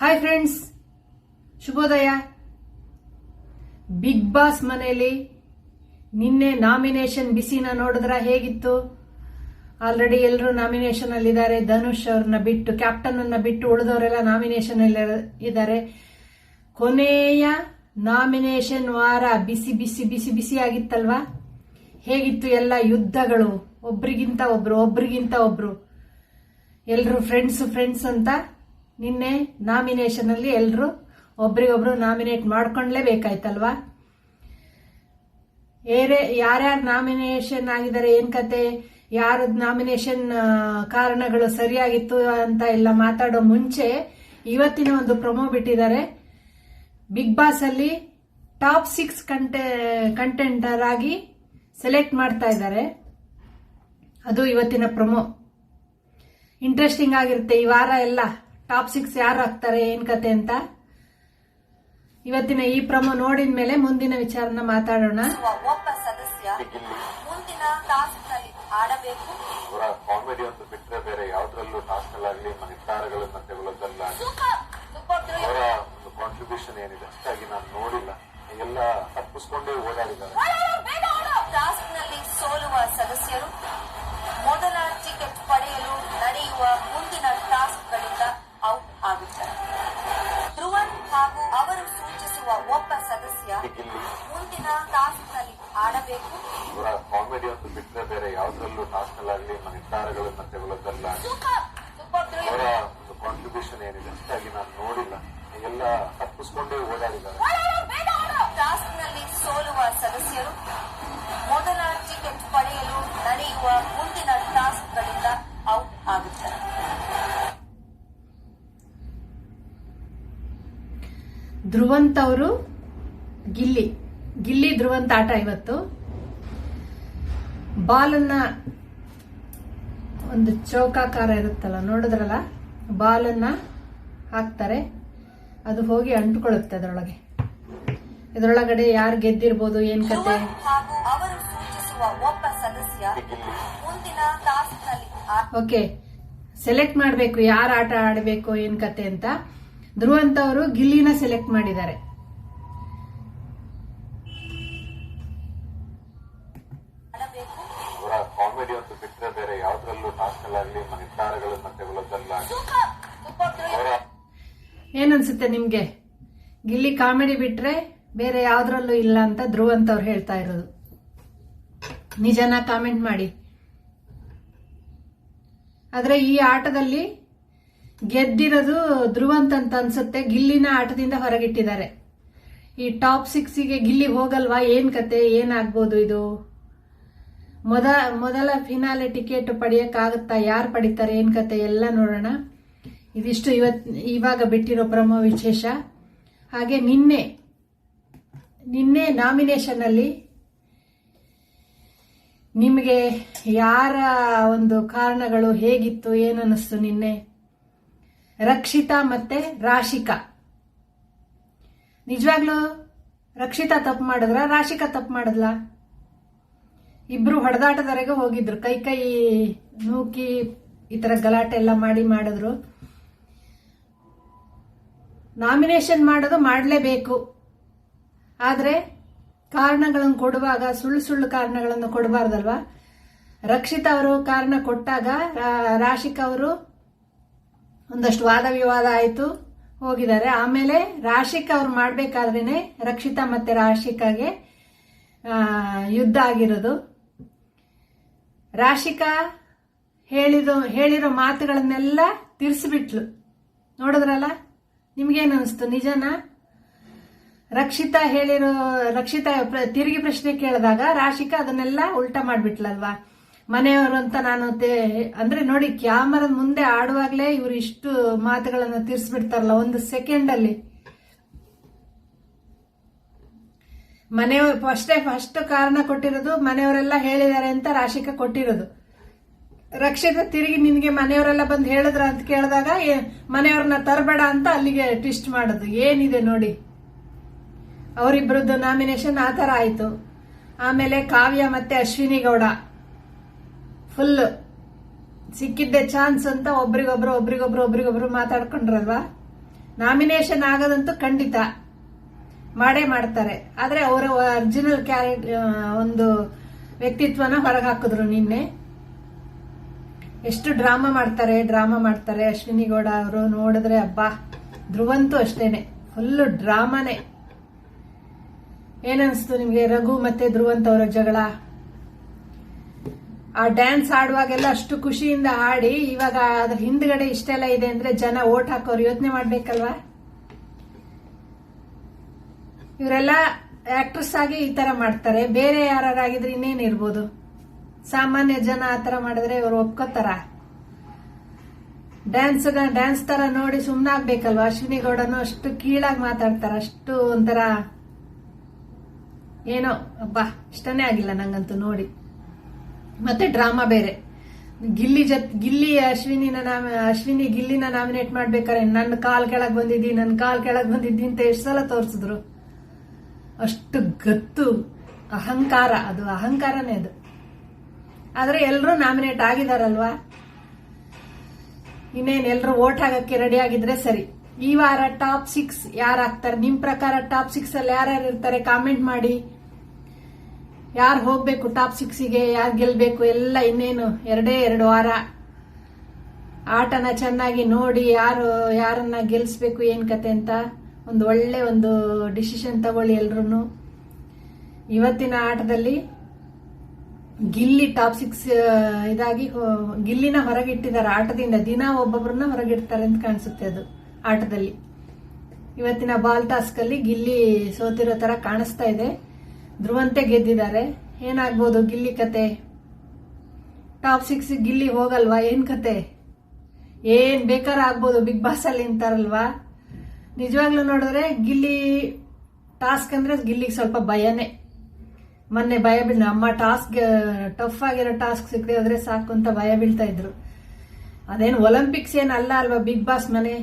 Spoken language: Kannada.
ಹಾಯ್ ಫ್ರೆಂಡ್ಸ್ ಶುಭೋದಯ. ಬಿಗ್ ಬಾಸ್ ಮನೆಯಲ್ಲಿ ನಿನ್ನೆ ನಾಮಿನೇಷನ್ ಬಿಸಿನ ನೋಡಿದ್ರ ಹೇಗಿತ್ತು? ಆಲ್ರೆಡಿ ಎಲ್ಲರೂ ನಾಮಿನೇಷನ್ ಅಲ್ಲಿ ಇದ್ದಾರೆ ಧನುಷ್ ಅವ್ರನ್ನ ಬಿಟ್ಟು ಕ್ಯಾಪ್ಟನ್ ಅನ್ನ ಬಿಟ್ಟು ಉಳಿದವರೆಲ್ಲ ನಾಮಿನೇಷನ್ ಅಲ್ಲಿ ಇದ್ದಾರೆ. ಕೊನೆಯ ನಾಮಿನೇಷನ್ ವಾರ ಬಿಸಿ ಬಿಸಿ ಬಿಸಿ ಬಿಸಿ ಆಗಿತ್ತಲ್ವಾ? ಹೇಗಿತ್ತು ಎಲ್ಲ ಯುದ್ಧಗಳು? ಒಬ್ರಿಗಿಂತ ಒಬ್ರು ಒಬ್ರಿಗಿಂತ ಒಬ್ರು. ಎಲ್ಲರೂ ಫ್ರೆಂಡ್ಸ್ ಫ್ರೆಂಡ್ಸ್ ಅಂತ? ನಿನ್ನೆ ನಾಮಿನೇಷನ್ ಅಲ್ಲಿ ಎಲ್ರು ಒಬ್ರಿಗೊಬ್ರು ನಾಮಿನೇಟ್ ಮಾಡ್ಕೊಂಡ್ಲೇಬೇಕಾಯ್ತಲ್ವಾ? ಏರೇ, ಯಾರ್ಯಾರು ನಾಮಿನೇಷನ್ ಆಗಿದ್ದಾರೆ, ಏನ್ ಕತೆ, ಯಾರ ನಾಮಿನೇಷನ್ ಕಾರಣಗಳು ಸರಿಯಾಗಿತ್ತು ಅಂತ ಎಲ್ಲ ಮಾತಾಡೋ ಮುಂಚೆ ಇವತ್ತಿನ ಒಂದು ಪ್ರೊಮೋ ಬಿಟ್ಟಿದ್ದಾರೆ. ಬಿಗ್ ಬಾಸ್ ಅಲ್ಲಿ ಟಾಪ್ ಸಿಕ್ಸ್ ಕಂಟೆ ಕಂಟೆಂಟರ್ ಆಗಿ ಸೆಲೆಕ್ಟ್ ಮಾಡ್ತಾ ಇದ್ದಾರೆ. ಅದು ಇವತ್ತಿನ ಪ್ರೊಮೋ ಇಂಟ್ರೆಸ್ಟಿಂಗ್ ಆಗಿರುತ್ತೆ ಈ ವಾರ ಎಲ್ಲ. ಟಾಪ್ ಸಿಕ್ಸ್ ಯಾರು ಹಾಕ್ತಾರೆ ಏನ್ ಕತೆ ಅಂತ? ಇವತ್ತಿನ ಈ ಪ್ರಮೋ ನೋಡಿದ ಮೇಲೆ ಮುಂದಿನ ವಿಚಾರನ ಮಾತಾಡೋಣ. ಒಬ್ಬ ಸದಸ್ಯ ಮುಂದಿನ ಟಾಸ್ಕ್ನಲ್ಲಿ ಆಡಬೇಕು ಕಾಮಿಡಿ ಒಂದು ಬಿಟ್ರೆ ಬೇರೆ ಯಾವ್ದ್ರಲ್ಲೂ ಟಾಸ್ಕಲ್ಲಾಗ್ಲಿ ನಿರ್ಧಾರಗಳನ್ನ ತೆಗೊಳ್ಳೋದಲ್ಲಾಗ್ಲಿ ಸೂಪರ್ ಸೂಪರ್ ತ್ರೀ ಅವರ ಒಂದು ಕಾಂಟ್ರಿಬ್ಯೂಷನ್ ಏನಿದೆ? ಅಷ್ಟಾಗಿ ನಾನು ನೋಡಿಲ್ಲ. ಎಲ್ಲ ತಪ್ಪಿಸ್ಕೊಂಡೇ ಓಡಾಡಿದ್ದಾರೆ. ಟಾಸ್ಕ್ನಲ್ಲಿ ಸೋಲುವ ಸದಸ್ಯರು ಗಿಲ್ಲಿ ಮುಂದಿನ ಟಾಸ್ಕ್ನಲ್ಲಿ ಆಡಬೇಕು. ಅವರ ಕಾಮಿಡಿ ಅಂತ ಬಿಟ್ರೆ ಬೇರೆ ಯಾವುದರಲ್ಲೂ ಟಾಸ್ಕಲ್ಲಾಗ್ಲಿ ನಿರ್ಧಾರಗಳನ್ನ ತೆಗೊಳ್ಳೋದಲ್ಲಾಗ್ಲಿ ಸೂಪರ್. ಸೂಪರ್ ತ್ರೀ ಅವರ ಒಂದು ಕಾಂಟ್ರಿಬ್ಯೂಷನ್ ಏನಿದೆ ಅಷ್ಟಾಗಿ ನಾನು ನೋಡಿಲ್ಲ. ಎಲ್ಲ ತಪ್ಪಿಸ್ಕೊಂಡೇ ಓಡಾಡಿದ್ದಾರೆ. ಟಾಸ್ಕ್ನಲ್ಲಿ ಸೋಲುವ ಸದಸ್ಯರು ಮೊದಲ ಟಿಕೆಟ್ ಪಡೆಯಲು ನಡೆಯುವ ಮುಂದಿನ ಟಾಸ್ಕ್ಗಳಿಂದ ಔಟ್ ಆಗುತ್ತಾರೆ. ಧ್ರುವಂತ್ ಅವರು ಗಿಲ್ಲಿ. ಗಿಲ್ಲಿ ಧ್ರುವಂತ ಆಟ ಇವತ್ತು. ಬಾಲನ್ನ ಒಂದು ಚೌಕಾಕಾರ ಇರುತ್ತಲ್ಲ ನೋಡಿದ್ರಲ್ಲ? ಬಾಲನ್ನ ಹಾಕ್ತಾರೆ. ಅದು ಹೋಗಿ ಅಂಟ್ಕೊಳ್ಳುತ್ತೆ ಅದರೊಳಗೆ. ಇದರೊಳಗಡೆ ಯಾರು ಗೆದ್ದಿರ್ಬೋದು ಏನ್ ಕತೆ? ಅವರು ಸೂಚಿಸುವ ಒಬ್ಬ ಸದಸ್ಯ ಗಿಲ್ಲಿ ಮುಂದಿನ ಟಾಸ್ಕ್ ಓಕೆ. ಸೆಲೆಕ್ಟ್ ಮಾಡಬೇಕು ಯಾರು ಆಟ ಆಡಬೇಕು ಏನ್ ಕತೆ ಅಂತ. ಧ್ರುವಂತ ಅವರು ಗಿಲ್ಲಿನ ಸೆಲೆಕ್ಟ್ ಮಾಡಿದ್ದಾರೆ. ಬಿಟ್ರೆ ಬೇರೆ ಯಾವ್ದ್ರಲ್ಲೂ ಹಾಸ್ಟೆಲ್ ಆಗಲಿ ನಿರ್ಧಾರಗಳು ಮತ್ತೆ ಏನನ್ಸುತ್ತೆ ನಿಮ್ಗೆ? ಗಿಲ್ಲಿ ಕಾಮಿಡಿ ಬಿಟ್ರೆ ಬೇರೆ ಯಾವ್ದ್ರಲ್ಲೂ ಇಲ್ಲ ಅಂತ ಧ್ರುವಂತ್ ಅವ್ರು ಹೇಳ್ತಾ ಇರೋದು. ನಿಜನ ಕಾಮೆಂಟ್ ಮಾಡಿ. ಆದ್ರೆ ಈ ಆಟದಲ್ಲಿ ಗೆದ್ದಿರೋದು ಧ್ರುವಂತ್ ಅಂತ ಅನ್ಸುತ್ತೆ. ಗಿಲ್ಲಿನ ಆಟದಿಂದ ಹೊರಗಿಟ್ಟಿದ್ದಾರೆ. ಈ ಟಾಪ್ ಸಿಕ್ಸಿಗೆ ಗಿಲ್ಲಿ ಹೋಗಲ್ವಾ? ಏನ್ ಕತೆ? ಏನಾಗ್ಬೋದು ಇದು? ಮೊದ ಮೊದಲ ಫಿನಾಲೆ ಟಿಕೆಟ್ ಪಡೆಯಕ್ಕಾಗುತ್ತಾ? ಯಾರು ಪಡಿತಾರೆ? ಏನು ಕತೆ? ಎಲ್ಲ ನೋಡೋಣ. ಇದಿಷ್ಟು ಇವತ್ ಇವಾಗ ಬಿಟ್ಟಿರೋ ಪ್ರಮೋ ವಿಶೇಷ. ಹಾಗೆ ನಿನ್ನೆ ನಿನ್ನೆ ನಾಮಿನೇಷನ್ ಅಲ್ಲಿ ನಿಮಗೆ ಯಾರ ಒಂದು ಕಾರಣಗಳು ಹೇಗಿತ್ತು, ಏನನ್ನಿಸ್ತು ನಿನ್ನೆ? ರಕ್ಷಿತಾ ಮತ್ತೆ ರಾಶಿಕಾ. ನಿಜವಾಗ್ಲೂ ರಕ್ಷಿತಾ ತಪ್ಪು ಮಾಡಿದ್ರ? ರಾಶಿಕಾ ತಪ್ಪು ಮಾಡಿದ್ಲ? ಇಬ್ರು ಹೊಡೆದಾಟದವರೆಗೆ ಹೋಗಿದ್ರು. ಕೈ ಕೈ ನೂಕಿ ಈ ತರ ಗಲಾಟೆ ಎಲ್ಲ ಮಾಡಿ ಮಾಡಿದ್ರು. ನಾಮಿನೇಷನ್ ಮಾಡೋದು ಮಾಡಲೇಬೇಕು. ಆದರೆ ಕಾರಣಗಳನ್ನು ಕೊಡುವಾಗ, ಸುಳ್ಳು ಸುಳ್ಳು ಕಾರಣಗಳನ್ನು ಕೊಡಬಾರ್ದಲ್ವಾ? ರಕ್ಷಿತ್ ಅವರು ಕಾರಣ ಕೊಟ್ಟಾಗ ರಾಶಿಕ್ ಅವರು ಒಂದಷ್ಟು ವಾದ ವಿವಾದ ಆಯಿತು, ಹೋಗಿದ್ದಾರೆ. ಆಮೇಲೆ ರಾಶಿಕ್ ಅವ್ರು ಮಾಡಬೇಕಾದ್ರೇನೆ ರಕ್ಷಿತಾ ಮತ್ತೆ ರಾಶಿಕಾಗೆ ಯುದ್ಧ ಆಗಿರೋದು. ರಾಶಿಕಾ ಹೇಳಿದ ಹೇಳಿರೋ ಮಾತುಗಳನ್ನೆಲ್ಲ ತಿರ್ಸಿಬಿಟ್ಲು. ನೋಡಿದ್ರಲ್ಲ? ನಿಮ್ಗೇನು ಅನಿಸ್ತು ನಿಜನಾ? ರಕ್ಷಿತಾ ಹೇಳಿರೋ, ರಕ್ಷಿತಾ ತಿರುಗಿ ಪ್ರಶ್ನೆ ಕೇಳಿದಾಗ ರಾಶಿಕಾ ಅದನ್ನೆಲ್ಲ ಉಲ್ಟಾ ಮಾಡ್ಬಿಟ್ಲಲ್ವಾ? ಮನೆಯವರು ಅಂತ ನಾನು ಅಂದ್ರೆ ನೋಡಿ, ಕ್ಯಾಮರದ ಮುಂದೆ ಆಡುವಾಗ್ಲೇ ಇವ್ರು ಇಷ್ಟು ಮಾತುಗಳನ್ನು ತಿರ್ಸ್ಬಿಡ್ತಾರಲ್ಲ, ಒಂದು ಸೆಕೆಂಡ್ ಅಲ್ಲಿ ಮನೆಯವರು ಫಸ್ಟೇ ಫಸ್ಟ್ ಕಾರಣ ಕೊಟ್ಟಿರೋದು, ಮನೆಯವರೆಲ್ಲ ಹೇಳಿದ್ದಾರೆ ಅಂತ ರಾಶಿಕಾ ಕೊಟ್ಟಿರೋದು. ರಕ್ಷಿತ, ತಿರುಗಿ ನಿನ್ಗೆ ಮನೆಯವರೆಲ್ಲ ಬಂದು ಹೇಳಿದ್ರ ಅಂತ ಕೇಳಿದಾಗ ಮನೆಯವ್ರನ್ನ ತರಬೇಡ ಅಂತ ಅಲ್ಲಿಗೆ ಟ್ವಿಸ್ಟ್ ಮಾಡೋದು. ಏನಿದೆ ನೋಡಿ. ಅವರಿಬ್ಬರದ್ದು ನಾಮಿನೇಷನ್ ಆ ಥರ ಆಯಿತು. ಆಮೇಲೆ ಕಾವ್ಯ ಮತ್ತೆ ಅಶ್ವಿನಿ ಗೌಡ. ಫುಲ್ ಸಿಕ್ಕಿದ್ದೆ ಚಾನ್ಸ್ ಅಂತ ಒಬ್ರಿಗೊಬ್ರು ಒಬ್ರಿಗೊಬ್ರು ಒಬ್ರಿಗೊಬ್ರು ಮಾತಾಡ್ಕೊಂಡ್ರಲ್ವಾ? ನಾಮಿನೇಷನ್ ಆಗೋದಂತೂ ಖಂಡಿತ. ಮಾಡೇ ಮಾಡ್ತಾರೆ. ಆದ್ರೆ ಅವರ ಒರಿಜಿನಲ್ ಕ್ಯಾರೆಕ್ಟ್ ಒಂದು ವ್ಯಕ್ತಿತ್ವನ ಹೊರಗೆ ಹಾಕಿದ್ರು ನಿನ್ನೆ. ಎಷ್ಟು ಡ್ರಾಮಾ ಮಾಡ್ತಾರೆ ಡ್ರಾಮಾ ಮಾಡ್ತಾರೆ. ಅಶ್ವಿನಿ ಗೌಡ ಅವರು ನೋಡಿದ್ರೆ ಅಬ್ಬಾ, ಧ್ರುವಂತೂ ಅಷ್ಟೇನೆ. ಫುಲ್ಲು ಡ್ರಾಮಾನೇ ಏನನ್ಸ್ತು ನಿಮ್ಗೆ? ರಘು ಮತ್ತೆ ಧ್ರುವಂತ ಅವರ ಜಗಳ? ಆ ಡ್ಯಾನ್ಸ್ ಆಡುವಾಗೆಲ್ಲ ಅಷ್ಟು ಖುಷಿಯಿಂದ ಆಡಿ, ಇವಾಗ ಅದ್ರ ಹಿಂದ್ಗಡೆ ಇಷ್ಟೆಲ್ಲ ಇದೆ ಅಂದ್ರೆ ಜನ ಓಟ್ ಹಾಕೋರು ಯೋಚನೆ ಮಾಡ್ಬೇಕಲ್ವಾ? ಇವರೆಲ್ಲ ಆಕ್ಟ್ರೆಸ್ ಆಗಿ ಈ ತರ ಮಾಡ್ತಾರೆ. ಬೇರೆ ಯಾರಾಗಿದ್ರೆ ಇನ್ನೇನ್ ಇರ್ಬೋದು? ಸಾಮಾನ್ಯ ಜನ ಆ ತರ ಮಾಡಿದ್ರೆ ಇವರು ಒಪ್ಕೋತಾರ? ಡ್ಯಾನ್ಸ್ ಡ್ಯಾನ್ಸ್ ತರ ನೋಡಿ ಸುಮ್ಮನಾಗ್ಬೇಕಲ್ವಾ ಅಶ್ವಿನಿ ಗೌಡನು ಅಷ್ಟು ಕೀಳಾಗಿ ಮಾತಾಡ್ತಾರ. ಅಷ್ಟು ಒಂಥರ ಏನೋ, ಅಬ್ಬಾ, ಇಷ್ಟನೇ ಆಗಿಲ್ಲ ನಂಗಂತೂ ನೋಡಿ. ಮತ್ತೆ ಡ್ರಾಮಾ ಬೇರೆ. ಗಿಲ್ಲಿ ಜತ್ ಗಿಲ್ಲಿ ಅಶ್ವಿನಿನ ನಾಮ ಅಶ್ವಿನಿ ಗಿಲ್ಲಿನ ನಾಮಿನೇಟ್ ಮಾಡ್ಬೇಕಾರೆ. ನನ್ನ ಕಾಲ್ ಕೆಳಗ್ ಬಂದಿದ್ದಿ ನನ್ನ ಕಾಲ್ ಕೆಳಗ್ ಬಂದಿದ್ದಿ ಅಂತ ಎಷ್ಟು ಸಲ ತೋರಿಸಿದ್ರು. ಅಷ್ಟು ಗತ್ತು, ಅಹಂಕಾರ, ಅದು ಅಹಂಕಾರನೇ ಅದು. ಆದರೆ ಎಲ್ಲರೂ ನಾಮಿನೇಟ್ ಆಗಿದಾರಲ್ವಾ? ಇನ್ನೇನು ಎಲ್ಲರೂ ಓಟ್ ಹಾಕಕ್ಕೆ ರೆಡಿ ಆಗಿದ್ರೆ ಸರಿ. ಈ ವಾರ ಟಾಪ್ ಸಿಕ್ಸ್ ಯಾರು ಆಗ್ತಾರೆ ನಿಮ್ ಪ್ರಕಾರ ಟಾಪ್ ಸಿಕ್ಸ್ ಅಲ್ಲಿ ಯಾರ್ಯಾರು ಇರ್ತಾರೆ? ಕಾಮೆಂಟ್ ಮಾಡಿ. ಯಾರು ಹೋಗ್ಬೇಕು ಟಾಪ್ ಸಿಕ್ಸಿಗೆ ಯಾರು ಗೆಲ್ಬೇಕು? ಎಲ್ಲ ಇನ್ನೇನು ಎರಡೇ ಎರಡು ವಾರ. ಆಟನ ಚೆನ್ನಾಗಿ ನೋಡಿ ಯಾರು, ಯಾರನ್ನ ಗೆಲ್ಸ್ಬೇಕು, ಏನ್ ಕತೆ ಅಂತ? ಒಂದು ಒಳ್ಳೆ ಒಂದು ಡಿಸಿಷನ್ ತಗೊಳ್ಳಿ ಎಲ್ರು ಇವತ್ತಿನ ಆಟದಲ್ಲಿ ಗಿಲ್ಲಿ ಟಾಪ್ ಸಿಕ್ಸ್ ಇದಾಗಿ ಗಿಲ್ಲಿನ ಹೊರಗಿಟ್ಟಿದ್ದಾರೆ. ಆಟದಿಂದ ದಿನ ಒಬ್ಬೊಬ್ಬರನ್ನ ಹೊರಗಿಡ್ತಾರೆ ಅಂತ ಕಾಣಿಸುತ್ತೆ ಅದು ಆಟದಲ್ಲಿ. ಇವತ್ತಿನ ಬಾಲ್ ಟಾಸ್ಕ್ ಅಲ್ಲಿ ಗಿಲ್ಲಿ ಸೋತಿರೋ ತರ ಕಾಣಿಸ್ತಾ ಇದೆ. ಧ್ರುವಂತೆ ಗೆದ್ದಿದ್ದಾರೆ. ಏನಾಗ್ಬೋದು ಗಿಲ್ಲಿ ಕತೆ? ಟಾಪ್ ಸಿಕ್ಸ್ ಗಿಲ್ಲಿ ಹೋಗಲ್ವಾ? ಏನ್ ಕತೆ? ಏನ್ ಬೇಕಾರ ಆಗ್ಬೋದು, ಬಿಗ್ ಬಾಸ್ ಅಲ್ಲಿ ಅಂತಾರಲ್ವಾ ನಿಜವಾಗ್ಲೂ ನೋಡಿದ್ರೆ ಗಿಲ್ಲಿ ಟಾಸ್ಕ್ ಅಂದ್ರೆ ಗಿಲ್ಲಿಗೆ ಸ್ವಲ್ಪ ಭಯನೇ. ಮೊನ್ನೆ ಭಯ ಬೀಳ ಅಮ್ಮ ಟಾಸ್ಕ್, ಟಫ್ ಆಗಿರೋ ಟಾಸ್ಕ್ ಸಿಕ್ಕದೆ ಹೋದ್ರೆ ಸಾಕು ಅಂತ ಭಯ ಬೀಳ್ತಾ ಇದ್ರು. ಅದೇನು ಒಲಿಂಪಿಕ್ಸ್ ಏನಲ್ಲ ಅಲ್ವಾ ಬಿಗ್ ಬಾಸ್ ಮನೆ?